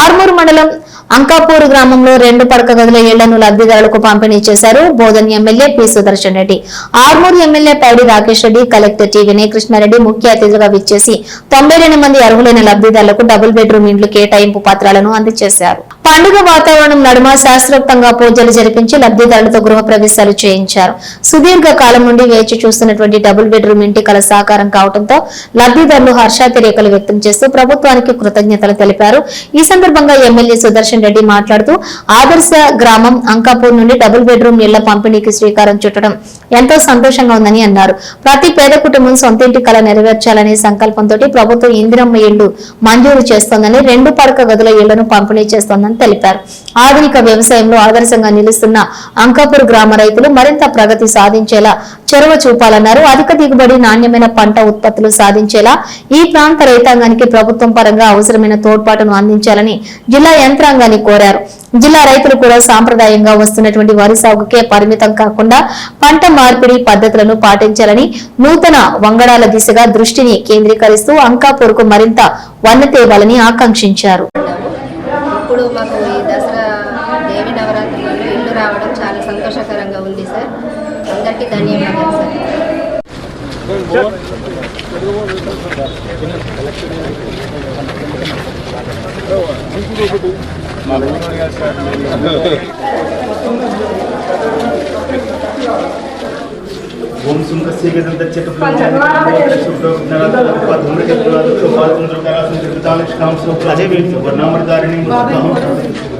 ఆర్మూర్ మండలం అంకాపూర్ గ్రామంలో రెండు పడక గదుల ఇళ్ళను లబ్ధిదారులకు పంపిణీ చేశారు Bodhan MLA P Sudarshan Reddy. Armoor MLA Paidi Rakesh Reddy collector T Vinay Krishna Reddy ముఖ్య అతిథిగా విచ్చేసి తొంభై రెండు మంది అర్హులైన లబ్ధిదారులకు డబుల్ బెడ్రూమ్ ఇండ్లు కేటాయింపు పత్రాలను అందజేశారు పండుగ వాతావరణం నడుమ శాస్త్రోక్తంగా పూజలు జరిపించి లబ్ధిదారులతో గృహ ప్రవేశాలు చేయించారు. సుదీర్ఘ కాలం నుండి వేచి చూస్తున్నటువంటి డబుల్ బెడ్రూమ్ ఇంటి కల సాకారం కావడంతో లబ్ధిదారులు హర్షాతిరేకలు వ్యక్తం చేస్తూ ప్రభుత్వానికి కృతజ్ఞతలు తెలిపారు. ఈ సందర్భంగా ఎమ్మెల్యే సుదర్శన్ రెడ్డి మాట్లాడుతూ ఆదర్శ గ్రామం అంకాపూర్ నుండి డబుల్ బెడ్రూమ్ ఇళ్ళ పంపిణీకి శ్రీకారం చుట్టడం ఎంతో సంతోషంగా ఉందని అన్నారు. ప్రతి పేద కుటుంబం సొంత ఇంటి నెరవేర్చాలనే సంకల్పంతో ప్రభుత్వం ఇందిరమ్మ ఇళ్ళు మంజూరు చేస్తోందని రెండు పడక గదుల ఇళ్ళను పంపిణీ చేస్తోందని తెలిపారు. ఆధునిక వ్యవసాయంలో ఆదర్శంగా నిలుస్తున్న అంకాపూర్ గ్రామ రైతులు మరింత ప్రగతి సాధించేలా చొరవ చూపాలన్నారు. అధిక దిగుబడి నాణ్యమైన పంట ఉత్పత్తులు సాధించేలా ఈ ప్రాంత రైతాంగానికి ప్రభుత్వం పరంగా అవసరమైన తోడ్పాటును అందించాలని జిల్లా యంత్రాంగాన్ని కోరారు. జిల్లా రైతులు కూడా సాంప్రదాయంగా వస్తున్నటువంటి వరి సాగుకే పరిమితం కాకుండా పంట మార్పిడి పద్ధతులను పాటించాలని నూతన వంగడాల దిశగా దృష్టిని కేంద్రీకరిస్తూ అంకాపూర్కు మరింత వన్నె తేవాలని ఆకాంక్షించారు. ఇప్పుడు మాకు నవరాత్రులలో రావడం చాలా సంతోషకరంగా ఉంది సార్. అందరికీ ధన్యవాదాలు సార్. ఓం సుందస్య గదంతచ్చటుప్రవర్ణామృతారిణి దోతాం ప్రియత్రులహం వందే పుస్తకపాశముఖ్యాం సద్భ్రూస్తాం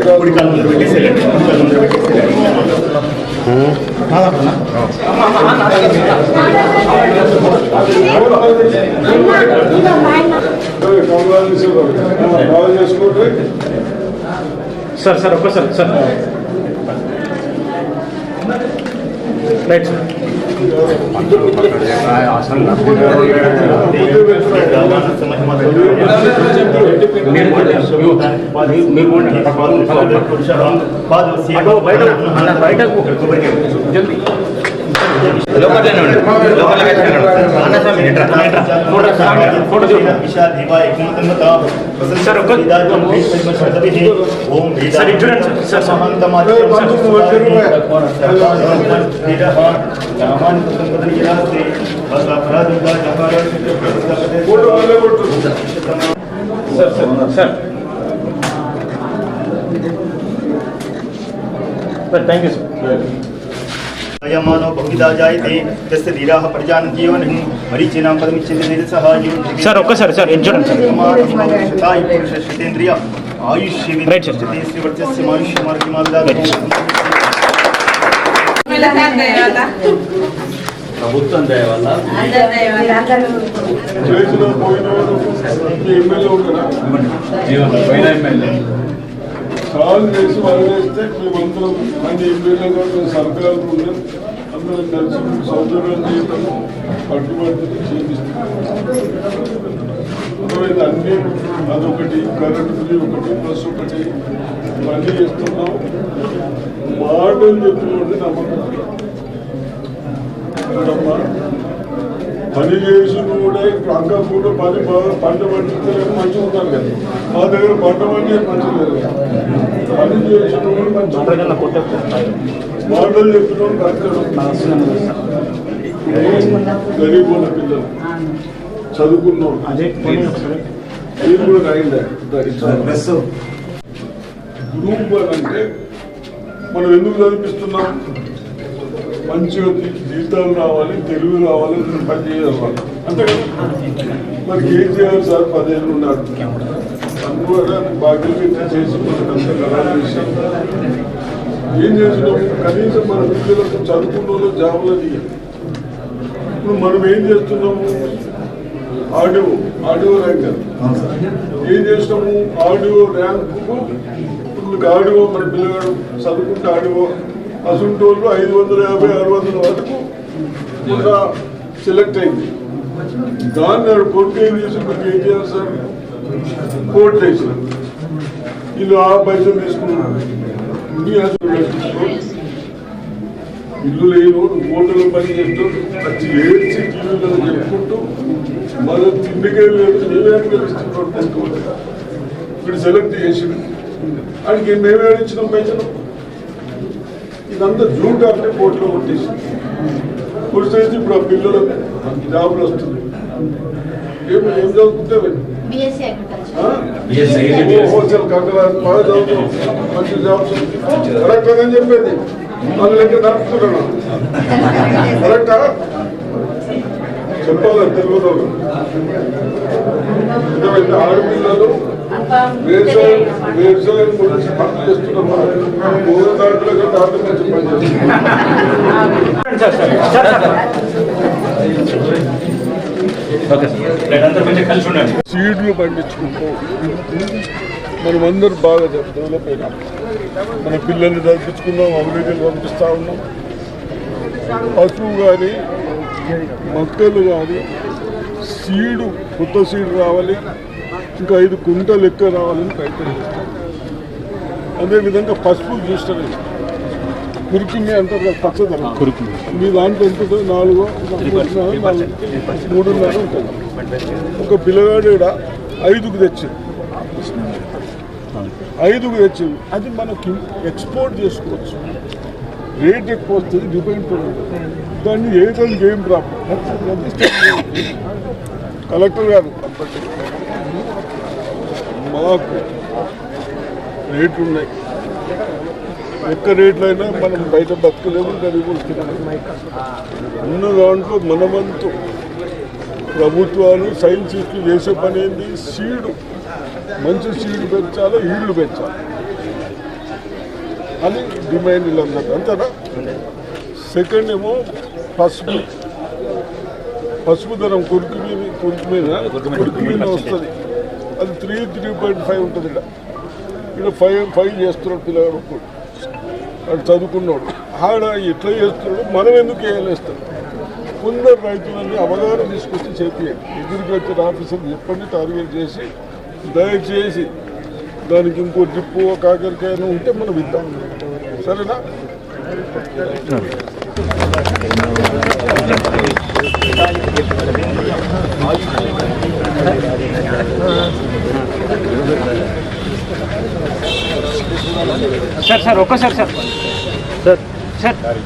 పెట్టేసేయండి కుడి కాలం ముందు పెట్టేసేయండి సార్ సార్ ఒక్కసారి సార్ రైట్ సార్ సార్ ఇటు చూడండి sir sir sir sir sir sir thank you sir యదా జాయతే తస్య ధీరాః పరిజానంతి మరీచినాం పదమిచ్చింది నిరసహాయం సార్ ఒక్కసారి సార్ చూడండి సార్ ఆయుష్ రైట్ సార్ శ్రీవర్తస్య ఆయుష్ మార్గి ప్రభుత్వం దయ వల్ల చేసి వదిలేస్తే మేమందరం అన్ని ఎమ్మెల్యేలతో సర్కారు అందరం కలిసి సౌకర్యం చేయడం పట్టుబడి చేపిస్తున్నాం అన్ని అదొకటి కరెంట్ ఒకటి ప్లస్ ఒకటి మళ్ళీ ఇస్తున్నాం మాటలు చెప్పినోడి నమ్మకం చూడమ్మా పని చేసి కూడా అంక కూడా పని బాగా పంట పండితే మంచిగా ఉంటారు కదా మా దగ్గర పంట పండి మంచిగా లేదు కదా. పని చేసిన కూడా మంచిగా మాటలు చెప్పిన గరీబ్ ఉన్న పిల్లలు. చదువుకున్నాం అదే మీరు కూడా రాయిందా ప్లస్ గ్రూప్ వన్ అంటే మనం ఎందుకు చదివిస్తున్నాం? మంచిగా జీ- జీతాలు రావాలి తెలుగు రావాలి పని చేయాలి. అంతే కదా? మరి ఏం చేయాలి సార్ పదేళ్ళు ఉన్నాడు అన్ని కూడా బాగా చేసి ఖరారు చేసి ఏం చేసినాము కనీసం మన పిల్లలకు చదువుకున్న వాళ్ళు జాబులు తీయాలి ఇప్పుడు మనం ఏం చేస్తున్నాము? ఆడియో ఆడియో ర్యాంకర్ ఏం చేసినాము? ఆడియో ర్యాంకు ఇప్పుడు ఆడియో మన పిల్లగాడు చదువుకుంటే ఆడియో అసంటి వాళ్ళు ఐదు వందల యాభై ఆరు వందల వరకు ఇంకా సెలెక్ట్ అయింది. దాన్ని కొట్టి ఏం చేసి ఏం చేయాలి సార్? కోర్టు వేసి వీళ్ళు ఆ పైసలు తీసుకున్నారు. ఇల్లు లేను ఓటర్లు పని చెప్తూ వచ్చి ఏడ్చి టీవీలో చెప్పుకుంటూ మళ్ళీ తిండికే లేదు మేమే ఇప్పుడు సెలెక్ట్ చేసి ఆయనకి మేము ఇచ్చినాం పెంచడం ఇదంతా జూట్ అంటే కోర్టులో కొట్టేసి కొట్టేసి ఇప్పుడు ఆ పిల్లలకు జాబులు వస్తుంది ఏం ఏం చదువుకుంటే హోల్సేల్ బాగా చదువుతాం మంచి జాబ్స్ కరెక్ట్ అని చెప్పేది. మన లెక్క నడుపుతున్నాను. కరెక్టా? చెప్పాలి? తెలుగులో. ఎందుకంటే ఆడపిల్లలు వ్యవసాయం వ్యవసాయం గురించి పని చేస్తున్నారు. మూడు దాంట్లో కంటే పని చేస్తున్నారు సీడ్లు పండించుకుంటూ మనం అందరూ బాగా డెవలప్ అయినాం. మన పిల్లల్ని చదివించుకున్నాం అభివృద్ధిని పంపిస్తా ఉన్నాం. పశువు కానీ మొక్కలు కానీ సీడు కొత్త సీడు రావాలి. ఇంకా ఐదు కుంటలు ఎక్కువ రావాలని ప్రయత్నం చేస్తాం. అదేవిధంగా పసుపు చూస్తారు అంటారు కదా పచ్చదనం మీ దాంట్లో ఎంత? నాలుగో మూడున్నర ఉంటుంది. ఒక పిల్లగాడు ఐదుకు తెచ్చింది ఐదుకు తెచ్చింది అది మనకి ఎక్స్పోర్ట్ చేసుకోవచ్చు. రేట్ ఎక్కువ వస్తుంది డిపెండ్ దాన్ని ఏదైనా ఏం ప్రాబ్లం కలెక్టర్ గారు. మాకు రేట్లు ఉన్నాయి. ఒక్క రేట్లు అయినా మనం బయట బతకలేము గరీబులు ఉన్న దాంట్లో మనమంతు ప్రభుత్వాలు సైన్సిస్టులు చేసే పని ఏంది? సీడు. మంచి సీడ్ పెంచాలి ఈళ్ళు పెంచాలి. అని డిమాండ్ వీళ్ళందరూ అంతేనా? సెకండ్ ఏమో పసుపు. పసుపు ధరం కొడుకు మీద కొడుకు మీద కొడుకు మీద వస్తుంది. అది త్రీ త్రీ పాయింట్ ఫైవ్ ఉంటుంది ఇక్కడ ఇక్కడ ఫైవ్ ఫైవ్ చేస్తున్నాడు పిల్లగాడు చదువుకున్నాడు. ఆడ ఎట్లా చేస్తున్నాడు మనం ఎందుకు వేయలేస్తాం కొందరు రైతులని అవగాహన తీసుకొచ్చి చేపియండి అగ్రికల్చర్ ఆఫీసర్ చెప్పండి టార్గెట్ చేసి దయచేసి దానికి ఇంకో డ్రిప్పు కాకరకాయను ఉంటే మనం ఇద్దాం. సరేనా? సార్ సార్ ఒక్కసారి సార్. సార్. సార్. సార్